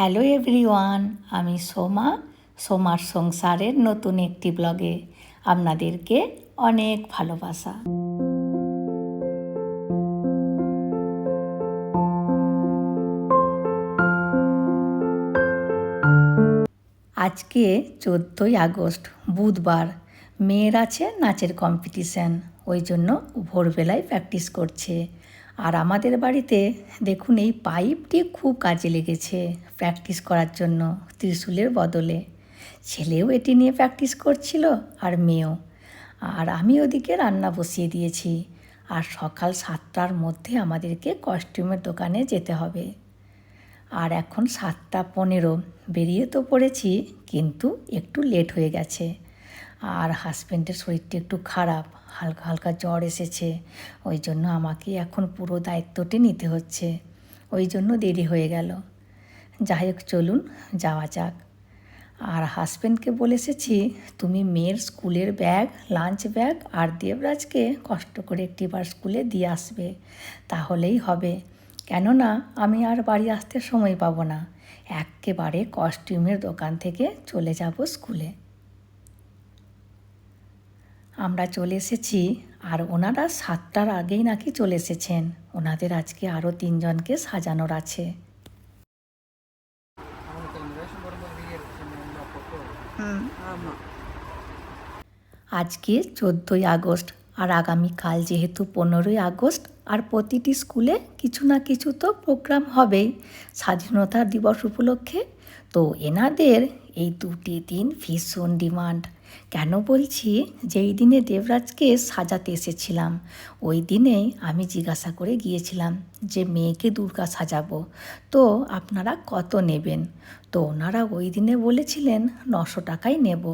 Hello everyone, আমি সোমা, সোমার সংসারের নতুন একটি ব্লগে আপনাদেরকে অনেক ভালোবাসা। আজকে চোদ্দোই আগস্ট, বুধবার মেয়ের আছে নাচের কম্পিটিশান ওই জন্য ভোরবেলায় প্র্যাকটিস করছে। আর আমাদের বাড়িতে দেখুন এই পাইপটি খুব কাজে লেগেছে প্র্যাকটিস করার জন্য ত্রিশূলের বদলে। ছেলেও এটি নিয়ে প্র্যাকটিস করছিল আর মেয়েও। আর আমি ওদিকে রান্না বসিয়ে দিয়েছি। আর সকাল সাতটার মধ্যে আমাদেরকে কস্টিউমের দোকানে যেতে হবে। আর এখন সাতটা পনেরো, বেরিয়ে তো পড়েছি, কিন্তু একটু লেট হয়ে গেছে। আর হাজব্যান্ডের শরীরটা একটু খারাপ, হালকা হালকা জ্বর এসেছে, ওই জন্য আমাকে এখন পুরো দায়িত্বটি নিতে হচ্ছে। ওই জন্য দেরি হয়ে গেল। যাই হোক, চলুন যাওয়া যাক। আর হাজব্যান্ডকে বলে এসেছি, তুমি মেয়ের স্কুলের ব্যাগ লাঞ্চ ব্যাগ আর দেবরাজকে কষ্ট করে একটিবার স্কুলে দিয়ে আসবে। তাহলেই হবে। কেননা, আমি আর বাড়ি আসতে সময় পাবো না। একেবারে কস্টিউমের দোকান থেকে চলে যাব স্কুলে। আমরা চলে এসেছি আর ওনারা সাতটার আগেই নাকি চলে এসেছেন। ওনাদের আজকে আরও তিনজনকে সাজানোর আছে। আজকে চোদ্দোই আগস্ট আর আগামীকাল যেহেতু পনেরোই আগস্ট আর প্রতিটি স্কুলে কিছু না কিছু তো প্রোগ্রাম হবেই। স্বাধীনতা দিবস উপলক্ষে তো এনাদের এই দুটি দিন ভীষণ ডিমান্ড কেন বলছি? যেই দিনে দেবরাজকে সাজাতে এসেছিলাম, ওই দিনেই আমি জিজ্ঞাসা করে গিয়েছিলাম যে, মেয়েকে দুর্গা সাজাবো? তো আপনারা কত নেবেন? তো ওনারা ওই দিনে বলেছিলেন, নশো টাকাই নেব।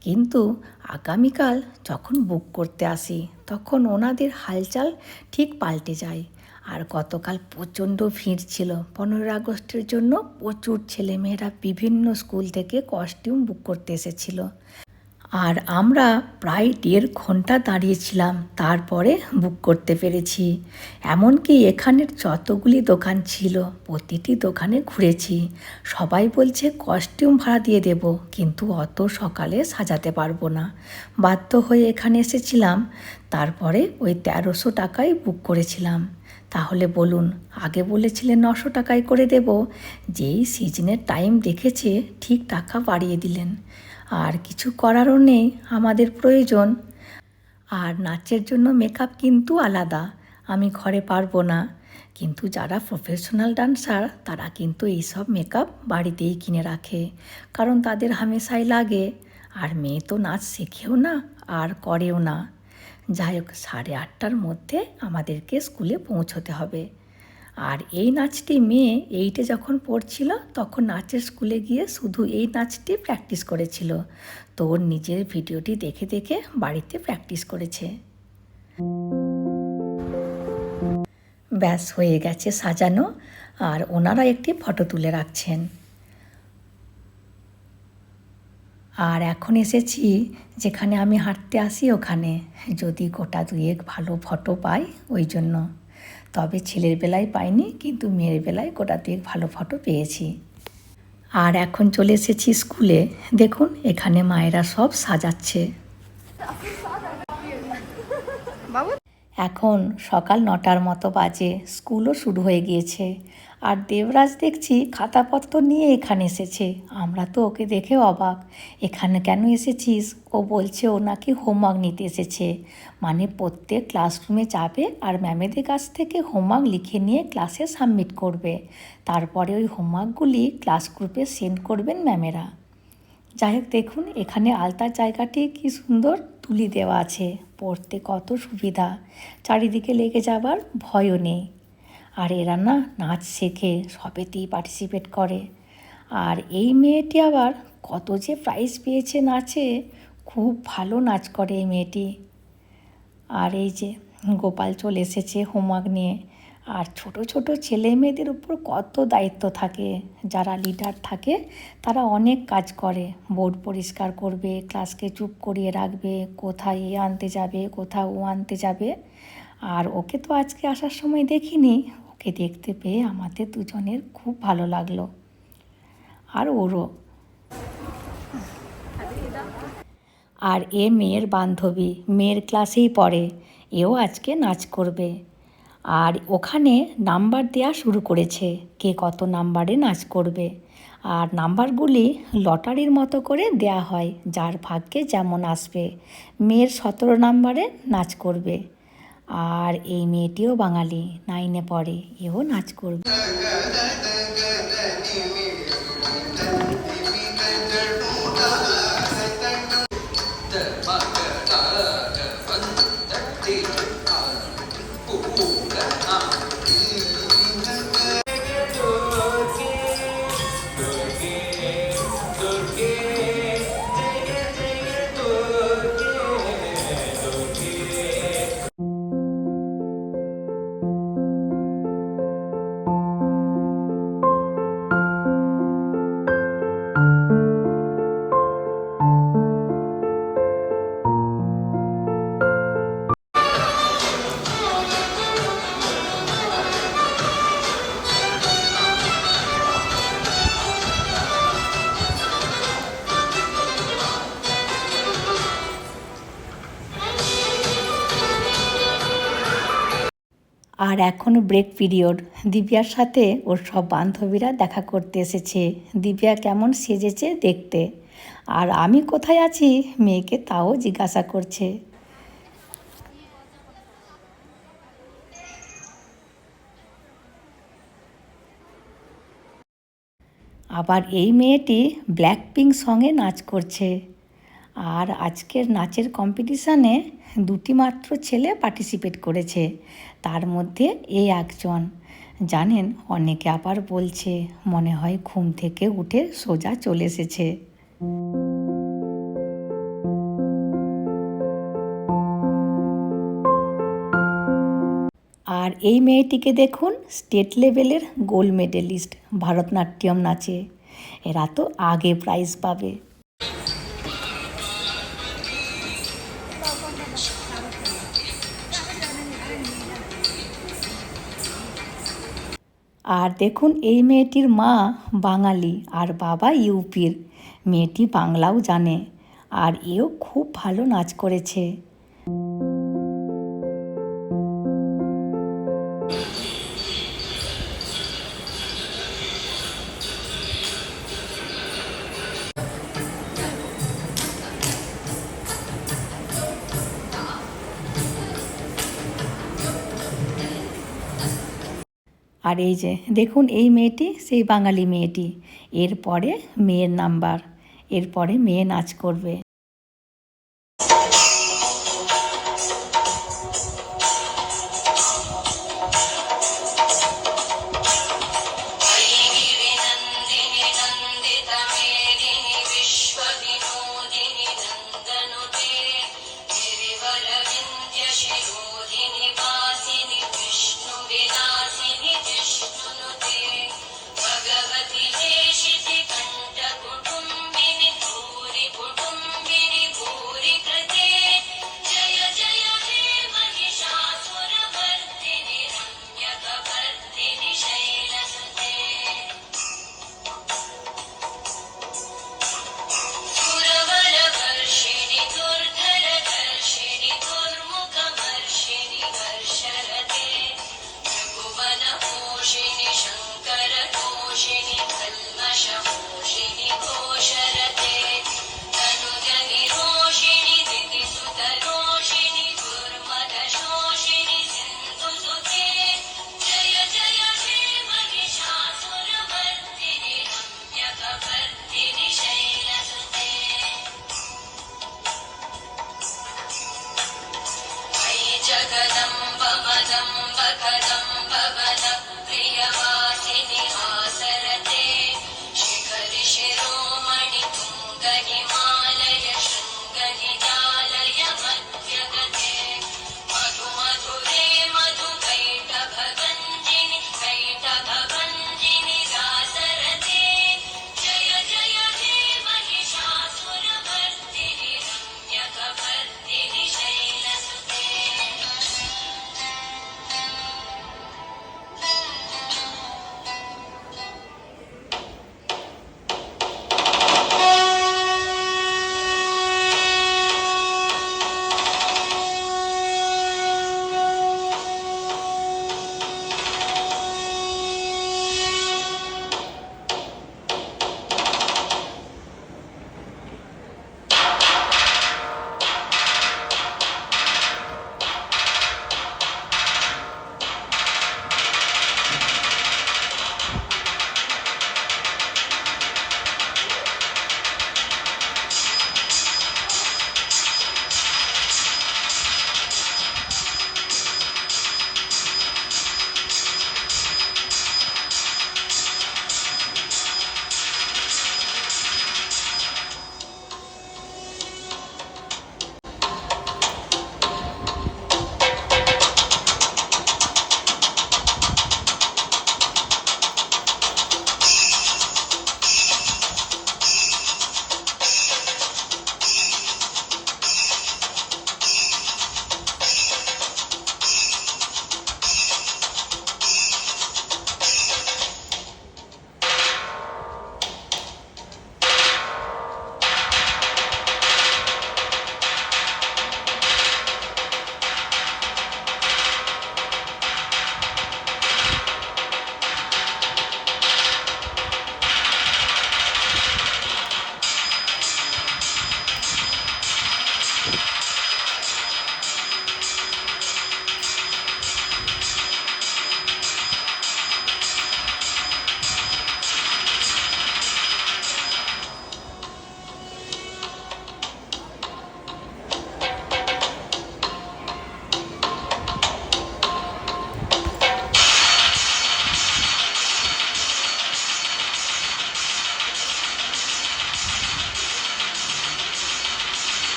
কিন্তু আগামীকাল যখন বুক করতে আসি, তখন ওনাদের হালচাল ঠিক পাল্টে যায়। আর গতকাল প্রচণ্ড ভিড় ছিল। পনেরোই আগস্টের জন্য প্রচুর ছেলেমেয়েরা বিভিন্ন স্কুল থেকে কস্টিউম বুক করতে এসেছিল। আর আমরা প্রায় দেড় ঘণ্টা দাঁড়িয়েছিলাম, তারপরে বুক করতে পেরেছি। এমনকি এখানের যতগুলি দোকান ছিল, প্রতিটি দোকানে ঘুরেছি। সবাই বলছে কস্টিউম ভাড়া দিয়ে দেব, কিন্তু অত সকালে সাজাতে পারব না। বাধ্য হয়ে এখানে এসেছিলাম, তারপরে ওই তেরোশো টাকায় বুক করেছিলাম। তাহলে বলুন, আগে বলেছিলেন নশো টাকায় করে দেব। যেই সিজনের টাইম দেখেছে, ঠিক টাকা বাড়িয়ে দিলেন। আর কিছু করারও নেই, আমাদের প্রয়োজন। আর নাচের জন্য মেকআপ কিন্তু আলাদা, আমি ঘরে পারব না। কিন্তু যারা প্রফেশনাল ডান্সার, তারা কিন্তু এইসব মেকআপ বাড়িতেই কিনে রাখে, কারণ তাদের হামেশাই লাগে। আর মেয়ে তো নাচ শেখেও না, আর করেও না। যাই হোক, সাড়ে আটটার মধ্যে আমাদেরকে স্কুলে পৌঁছতে হবে। আর এই নাচটি মেয়ে এইটে যখন পড়ছিল, তখন নাচের স্কুলে গিয়ে শুধু এই নাচটি প্র্যাকটিস করেছিল। তো ওর নিজের ভিডিওটি দেখে দেখে বাড়িতে প্র্যাকটিস করেছে। ব্যাস, হয়ে গেছে সাজানো। আর ওনারা একটি ফটো তুলে রাখছেন। আর এখন এসেছি যেখানে আমি হাঁটতে আসি ওখানে। যদি গোটা দুয়েক ভালো ফটো পাই ওই জন্য। তবে ছেলের বেলায় পাইনি কিন্তু মেয়ের বেলায় গোটা দুয়েক ভালো ফটো পেয়েছি। আর এখন চলে এসেছি স্কুলে। দেখুন এখানে মায়েরা সব সাজাচ্ছে। এখন সকাল নটার মতো বাজে স্কুলও শুরু হয়ে গিয়েছে। আর দেবরাজ দেখছি খাতাপত্র নিয়ে এখানে এসেছে। আমরা তো ওকে দেখে অবাক। এখানে কেন এসেছিস? ও বলছে ও নাকি হোমওয়ার্ক নিতে এসেছে। মানে প্রত্যেক ক্লাসরুমে যাবে আর ম্যামেদের কাছ থেকে হোমওয়ার্ক লিখে নিয়ে ক্লাসে সাবমিট করবে। তারপরে ওই হোমওয়ার্কগুলি ক্লাস গ্রুপে সেন্ড করবেন ম্যামেরা। যাই হোক, দেখুন, এখানে আলতার জায়গাটি কি সুন্দর তুলি দেওয়া আছে। পড়তে কত সুবিধা। চারিদিকে লেগে যাবার ভয়ও নেই। আর এরা না নাচ শেখে সবেতেই পার্টিসিপেট করে। আর এই মেয়েটি আবার কত যে প্রাইজ পেয়েছে নাচে, খুব ভালো নাচ করে এই মেয়েটি। আর এই যে গোপাল চলে এসেছে হোমওয়ার্ক নিয়ে। আর ছোট ছোট ছেলে মেয়েদের উপর কত দায়িত্ব থাকে। যারা লিডার থাকে, তারা অনেক কাজ করে। বোর্ড পরিষ্কার করবে ক্লাসকে চুপ করিয়ে রাখবে, কোথায় এ আনতে যাবে কোথাও ও আনতে যাবে। আর ওকে তো আজকে আসার সময় দেখিনি ওকে দেখতে পেয়ে আমাদের দুজনের খুব ভালো লাগল। আর ওরও। আর এ মেয়ের বান্ধবী, মেয়ের ক্লাসেই পড়ে, এও আজকে নাচ করবে। আর ওখানে নাম্বার দেওয়া শুরু করেছে, কে কত নাম্বারে নাচ করবে। আর নাম্বারগুলি লটারির মতো করে দেয়া হয়, যার ভাগ্যে যেমন আসবে, মেয়ের সতেরো নাম্বারে নাচ করবে। আর এই মেয়েটিও বাঙালি নাইনে পড়ে এও নাচ করবে। আর এখন ব্রেক পিরিয়ড দিব্যার সাথে ওর সব বান্ধবীরা দেখা করতে এসেছে। দিব্যা কেমন সেজেছে দেখতে। আর আমি কোথায় আছি মেয়েকে তাও জিজ্ঞাসা করছে। আবার এই মেয়েটি ব্ল্যাক পিঙ্ক সঙ্গে নাচ করছে। আর আজকের নাচের কম্পিটিশানে দুটি মাত্র ছেলে পার্টিসিপেট করেছে। তার মধ্যে এই একজন। জানেন, অনেকে আবার বলছে, মনে হয় ঘুম থেকে উঠে সোজা চলে এসেছে। আর এই মেয়েটিকে দেখুন স্টেট লেভেলের গোল্ড মেডেলিস্ট ভারতনাট্যম নাচে। এরা তো আগে প্রাইজ পাবে। আর দেখুন, এই মেয়েটির মা বাঙালি আর বাবা ইউপির। মেয়েটি বাংলাও জানে আর এও খুব ভালো নাচ করেছে। আর এই যে, দেখুন এই মেয়েটি, সেই বাঙালি মেয়েটি। এরপরে মেয়ের নাম্বার, এরপরে মেয়ে নাচ করবে।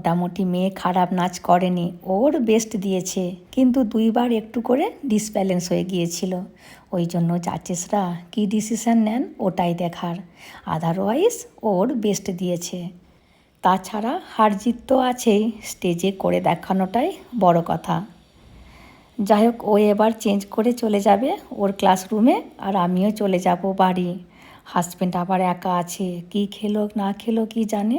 মোটামুটি মেয়ে খারাপ নাচ করেনি, ওর বেস্ট দিয়েছে। কিন্তু দুইবার একটু করে ডিসব্যালেন্স হয়ে গিয়েছিল। ওই জন্য জাজেসরা কী ডিসিশন নেন ওটাই দেখার। আদারওয়াইজ ওর বেস্ট দিয়েছে। তাছাড়া হারজিত তো আছেই স্টেজে করে দেখানোটাই বড় কথা। যাই হোক ও এবার চেঞ্জ করে চলে যাবে ওর ক্লাসরুমে আর আমিও চলে যাব বাড়ি। হাজব্যান্ড আবার একা আছে, কি খেলো না খেলো কি জানে?